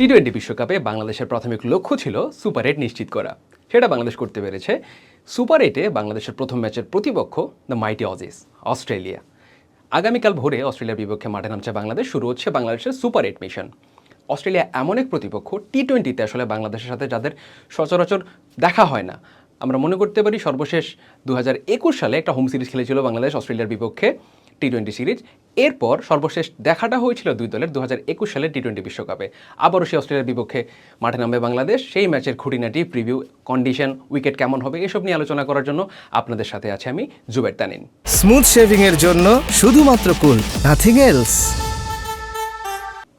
T twenty বিশ্বকাপে বাংলাদেশের প্রাথমিক লক্ষ্য ছিল সুপার এইট নিশ্চিত করা। সেটা বাংলাদেশ করতে পেরেছে। সুপার এইটে বাংলাদেশের প্রথম ম্যাচের প্রতিপক্ষ দ্য মাইটি অজিস অস্ট্রেলিয়া। আগামীকাল ভোরে অস্ট্রেলিয়ার বিপক্ষে মাঠে নামছে বাংলাদেশ। শুরু হচ্ছে বাংলাদেশের সুপার এইট মিশন। অস্ট্রেলিয়া এমন এক প্রতিপক্ষ টি টোয়েন্টিতে আসলে বাংলাদেশের সাথে যাদের সচরাচর দেখা হয় না। আমরা মনে করতে পারি সর্বশেষ দু হাজার একুশ সালে একটা হোম সিরিজ খেলেছিল বাংলাদেশ অস্ট্রেলিয়ার বিপক্ষে। টি টোয়েন্টি সিরিজ এরপর সর্বশেষ দেখাটা হয়েছিল দুই দলের দু সালের টি টোয়েন্টি বিশ্বকাপে। আবারও সেই অস্ট্রেলিয়ার বিপক্ষে মাঠে নামবে বাংলাদেশ। সেই ম্যাচের খুঁটিনাটি প্রিভিউ কন্ডিশন উইকেট কেমন হবে এসব নিয়ে আলোচনা করার জন্য আপনাদের সাথে আছে আমি জুবের তানিন। স্মুথ শেভিংয়ের এর জন্য শুধুমাত্র কুল নাথিং এলস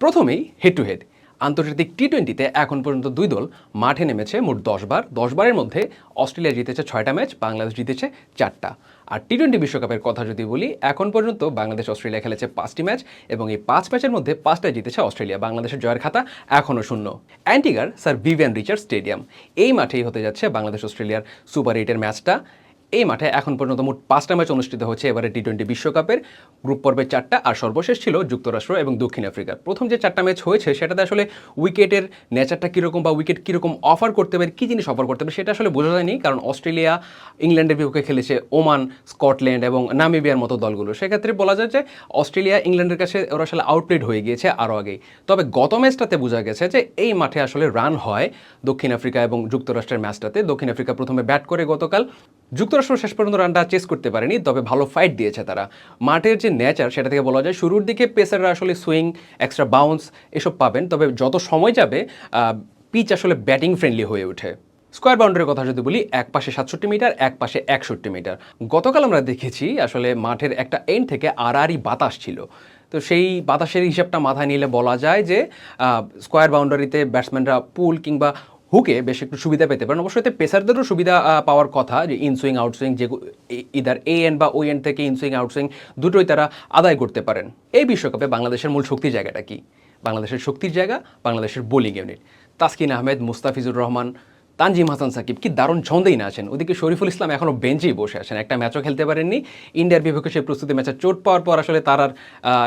প্রথমেই হেড টু হেড আন্তর্জাতিক টি টোয়েন্টিতে এখন পর্যন্ত দুই দল মাঠে নেমেছে মোট দশ বার। দশ বারের মধ্যে অস্ট্রেলিয়া জিতেছে ছয়টা ম্যাচ, বাংলাদেশ জিতেছে চারটা। আর টি টোয়েন্টি বিশ্বকাপের কথা যদি বলি, এখন পর্যন্ত বাংলাদেশ অস্ট্রেলিয়া খেলেছে পাঁচটি ম্যাচ এবং এই পাঁচ ম্যাচের মধ্যে পাঁচটা জিতেছে অস্ট্রেলিয়া। বাংলাদেশের জয়ের খাতা এখনও শূন্য। অ্যান্টিগার, স্যার ভিভিয়ান রিচার্ড স্টেডিয়াম। এই মাঠেই হতে যাচ্ছে বাংলাদেশ অস্ট্রেলিয়ার সুপার এইটের ম্যাচটা। এই মাঠে এখন পর্যন্ত মোট পাঁচটা ম্যাচ অনুষ্ঠিত হচ্ছে এবারে টি টোয়েন্টি বিশ্বকাপের গ্রুপ পর্বে চারটা আর সর্বশেষ ছিল যুক্তরাষ্ট্র এবং দক্ষিণ আফ্রিকার। প্রথম যে চারটা ম্যাচ হয়েছে, সেটাতে আসলে উইকেটের নেচারটা কীরকম বা উইকেট কীরকম অফার করতে পারে কী জিনিস অফার করতে পারে সেটা আসলে বোঝা যায়নি। কারণ অস্ট্রেলিয়া, ইংল্যান্ডের বিপক্ষে খেলেছে ওমান, স্কটল্যান্ড এবং নামিবিয়ার মতো দলগুলো। সেক্ষেত্রে বলা যায় যে অস্ট্রেলিয়া, ইংল্যান্ডের কাছে ওরা আসলে আউটপ্লেড হয়ে গিয়েছে আরও আগেই। তবে গত ম্যাচটাতে বোঝা গেছে যে এই মাঠে আসলে রান হয় দক্ষিণ আফ্রিকা এবং যুক্তরাষ্ট্রের ম্যাচটাতে। দক্ষিণ আফ্রিকা প্রথমে ব্যাট করে গতকাল যুক্তরাষ্ট্র শেষ পর্যন্ত রানটা চেস করতে পারেনি, তবে ভালো ফাইট দিয়েছে তারা। মাঠের যে নেচার সেটা থেকে বলা যায় শুরুর দিকে পেসাররা আসলে সুইং এক্সট্রা বাউন্স এসব পাবেন, তবে যত সময় যাবে পিচ আসলে ব্যাটিং ফ্রেন্ডলি হয়ে ওঠে। স্কোয়ার বাউন্ডারির কথা যদি বলি, এক পাশে সাতষট্টি মিটার এক পাশে একষট্টি মিটার গতকাল আমরা দেখেছি আসলে মাঠের একটা এন্ড থেকে আড়াআড়ি বাতাস ছিল। তো সেই বাতাসের হিসাবটা মাথায় নিলে বলা যায় যে স্কোয়ার বাউন্ডারিতে ব্যাটসম্যানরা পুল কিংবা হুকে বেশ একটু সুবিধা পেতে পারেন। অবশ্যই এতে পেসারদেরও সুবিধা পাওয়ার কথা যে ইনসুইং আউটসুইং যে ইদার এ এন বা ওই এন থেকে ইনসুইং আউটসুইং দুটোই তারা আদায় করতে পারেন। এই বিশ্বকাপে বাংলাদেশের মূল শক্তির জায়গাটা কি? বাংলাদেশের শক্তির জায়গা, বাংলাদেশের বোলিং ইউনিট। তাসকিন আহমেদ, মুস্তাফিজুর রহমান, তানজিম হাসান সাকিব কি দারুণ ছন্দেই না আছেন ওদিকে শরীফুল ইসলাম এখনও বেঞ্চেই বসে আছেন। একটা ম্যাচও খেলতে পারেননি। ইন্ডিয়ার বিপক্ষে সেই প্রস্তুতি ম্যাচে চোট পাওয়ার পর আসলে তার আর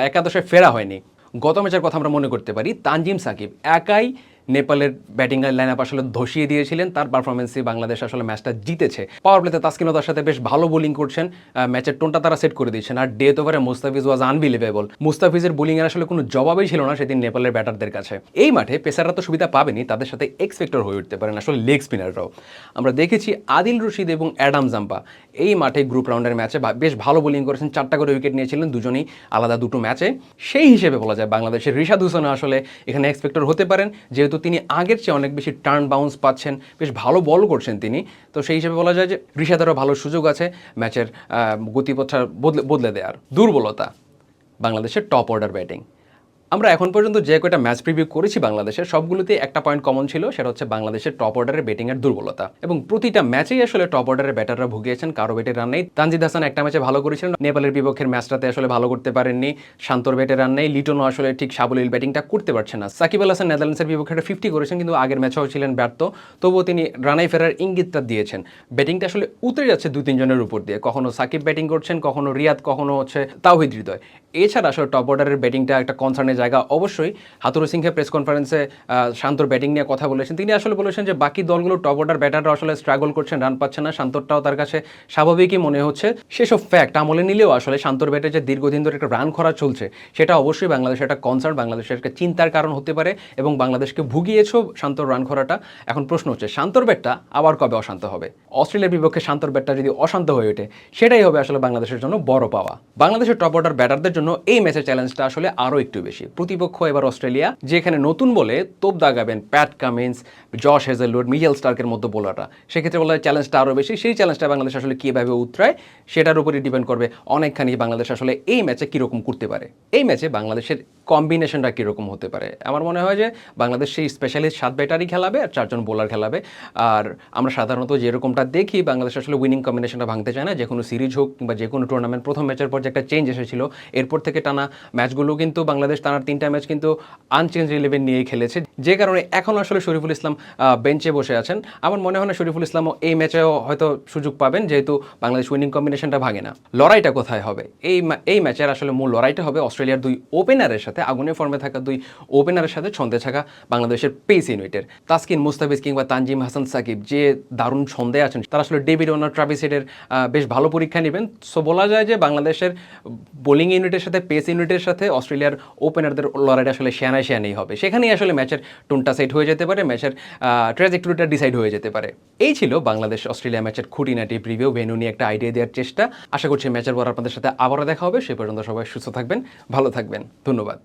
একাদশে ফেরা হয়নি। গত ম্যাচের কথা আমরা মনে করতে পারি, তানজিম সাকিব একাই নেপালের ব্যাটিং লাইন আপ আসলে ধসিয়ে দিয়েছিলেন। তার পারফরমেন্সে বাংলাদেশ আসলে ম্যাচটা জিতেছে। পাওয়ার প্লেতে তাসকিনতার সাথে বেশ ভালো বোলিং করছেন। ম্যাচের টোনটা তারা সেট করে দিয়েছেন। আর ডেথ ওভারে মুস্তাফিজ ওয়াজ আনবিলিভেবল মুস্তাফিজের বোলিংয়ের আসলে কোনো জবাবই ছিল না সেদিন নেপালের ব্যাটারদের কাছে। এই মাঠে পেসাররা তো সুবিধা পাবেনি, তাদের সাথে এক্সপেক্টর হয়ে উঠতে পারেন আসলে লেগ স্পিনাররাও আমরা দেখেছি আদিল রশিদ এবং অ্যাডাম জাম্পা। এই মাঠে গ্রুপ রাউন্ডের ম্যাচে বেশ ভালো বোলিং করেছেন। চারটা করে উইকেট নিয়েছিলেন, দুজনেই আলাদা দুটো ম্যাচে সেই হিসেবে বলা যায় বাংলাদেশের রিশাদ হোসেন আসলে এখানে এক্সপেক্টর হতে পারেন। যেহেতু তিনি আগের চেয়ে অনেক বেশি টার্ন বাউন্স পাচ্ছেন, বেশ ভালো বল করছেন তিনি। তো সেই হিসেবে বলা যায় যে ঋষাদারও ভালো সুযোগ আছে ম্যাচের গতিপথটা বদলে বদলে দেওয়ার দুর্বলতা বাংলাদেশের টপ অর্ডার ব্যাটিং আমরা এখন পর্যন্ত যে কয়টা ম্যাচ প্রিভিউ করেছি বাংলাদেশের, সবগুলোতে একটা পয়েন্ট কমন ছিল, সেটা হচ্ছে বাংলাদেশের টপ অর্ডারের ব্যাটিংয়ের দুর্বলতা। এবং প্রতিটা ম্যাচেই আসলে টপ অর্ডারের ব্যাটাররা ভুগিয়েছেন, কারও ব্যাটের রান নেই। তানজিদ হাসান একটা ম্যাচে ভালো করেছিলেন, নেপালের বিপক্ষের ম্যাচটাতে আসলে ভালো করতে পারেননি। শান্তর ব্যাটের রান নেই, লিটনও আসলে ঠিক সাবলীল ব্যাটিংটা করতে পারছে না। সাকিব আল হাসান নেদারল্যান্ডসের বিপক্ষে একটা ফিফটি করেছেন, কিন্তু আগের ম্যাচেও ছিলেন ব্যর্থ। তবুও তিনি রানাই ফেরার ইঙ্গিতটা দিয়েছেন। ব্যাটিংটা আসলে উতরে যাচ্ছে দু তিনজনের উপর দিয়ে। কখনো সাকিব ব্যাটিং করছেন, কখনো রিয়াদ, কখনো হচ্ছে তাওহিদ হৃদয়। এছাড়া আসলে টপ অর্ডারের ব্যাটিংটা একটা কনসার্নের জায়গা অবশ্যই। হাতুরু সিংহে প্রেস কনফারেন্সে শান্তর ব্যাটিং নিয়ে কথা বলেছেন। তিনি আসলে বলেছেন যে, বাকি দলগুলো টপ অর্ডার ব্যাটাররা আসলে স্ট্রাগল করছেন রান পাচ্ছে না। শান্তরটাও তার কাছে স্বাভাবিকই মনে হচ্ছে। সেসব ফ্যাক্ট আমলে নিলেও আসলে শান্তর ব্যাটে যে দীর্ঘদিন ধরে একটা রান খরা চলছে, সেটা অবশ্যই বাংলাদেশের একটা কনসার্ন বাংলাদেশের একটা চিন্তার কারণ হতে পারে এবং বাংলাদেশকে ভুগিয়েছো শান্তর রান খরাটা এখন প্রশ্ন হচ্ছে, শান্তর ব্যাটটা আবার কবে অশান্ত হবে? অস্ট্রেলিয়ার বিপক্ষে শান্তর ব্যাটটা যদি অশান্ত হয়ে ওঠে, সেটাই হবে আসলে বাংলাদেশের জন্য বড় পাওয়া। বাংলাদেশের টপ অর্ডার ব্যাটারদের জন্য এই ম্যাচের চ্যালেঞ্জটা আসলে আরও একটু বেশি। প্রতিপক্ষ এবার অস্ট্রেলিয়া, যেখানে নতুন বলে তোপ দাগাবেন Pat Cummins, Josh Hazlewood Mitchell স্টার্কের মতো বোলাটা সেক্ষেত্রে বলা চ্যালেঞ্জটা আরও বেশি। সেই চ্যালেঞ্জটা বাংলাদেশ আসলে কীভাবে উতরায়, সেটার উপরে ডিপেন্ড করবে অনেকখানি বাংলাদেশ আসলে এই ম্যাচে কীরকম করতে পারে। এই ম্যাচে বাংলাদেশের কম্বিনেশনটা কীরকম হতে পারে? আমার মনে হয় যে বাংলাদেশ সেই স্পেশালিস্ট সাত ব্যাটারি খেলাবে আর চারজন বোলার খেলাবে। আর আমরা সাধারণত যেরকমটা দেখি, বাংলাদেশ আসলে উইনিং কম্বিনেশনটা ভাঙতে চায় না। যে কোনো সিরিজ হোক কিংবা যে কোনো টুর্নামেন্ট প্রথম ম্যাচের পর যে একটা চেঞ্জ এসেছিল, এরপর থেকে টানা ম্যাচগুলো কিন্তু বাংলাদেশ টানার তিনটা ম্যাচ কিন্তু আনচেঞ্জ ইলেভেন নিয়ে খেলেছে। যে কারণে এখন আসলে শরীফুল ইসলাম বেঞ্চে বসে আছেন। আমার মনে হয় না শরীফুল ইসলামও এই ম্যাচেও হয়তো সুযোগ পাবেন, যেহেতু বাংলাদেশ উইনিং কম্বিনেশনটা ভাঙে না। লড়াইটা কোথায় হবে? এই এই ম্যাচের আসলে মূল লড়াইটা হবে অস্ট্রেলিয়ার দুই ওপেনারের সাথে। সাথে আগুনের ফর্মে থাকা দুই ওপেনারের সাথে ছন্দে থাকা বাংলাদেশের পেস ইউনিটের তাসকিন মুস্তাফিজ কিংবা তানজিম হাসান সাকিব যে দারুণ ছন্দে আছেন, তারা আসলে ডেভিড ওনার ট্রাভিসেটের বেশ ভালো পরীক্ষা নেবেন। সো বলা যায় যে বাংলাদেশের বোলিং ইউনিটের সাথে পেস ইউনিটের সাথে অস্ট্রেলিয়ার ওপেনারদের লড়াইটা আসলে শেয়ানায় শেয়ানেই হবে। সেখানেই আসলে ম্যাচের টোনটা সেট হয়ে যেতে পারে, ম্যাচের ট্র্যাজেক্টরিটা ডিসাইড হয়ে যেতে পারে। এই ছিল বাংলাদেশ অস্ট্রেলিয়া ম্যাচের খুঁটিনাটি প্রিভিউ ভেনু নিয়ে একটা আইডিয়া দেওয়ার চেষ্টা। আশা করছি ম্যাচের পর আপনাদের সাথে আবারও দেখা হবে। সে পর্যন্ত সবাই সুস্থ থাকবেন, ভালো থাকবেন। ধন্যবাদ।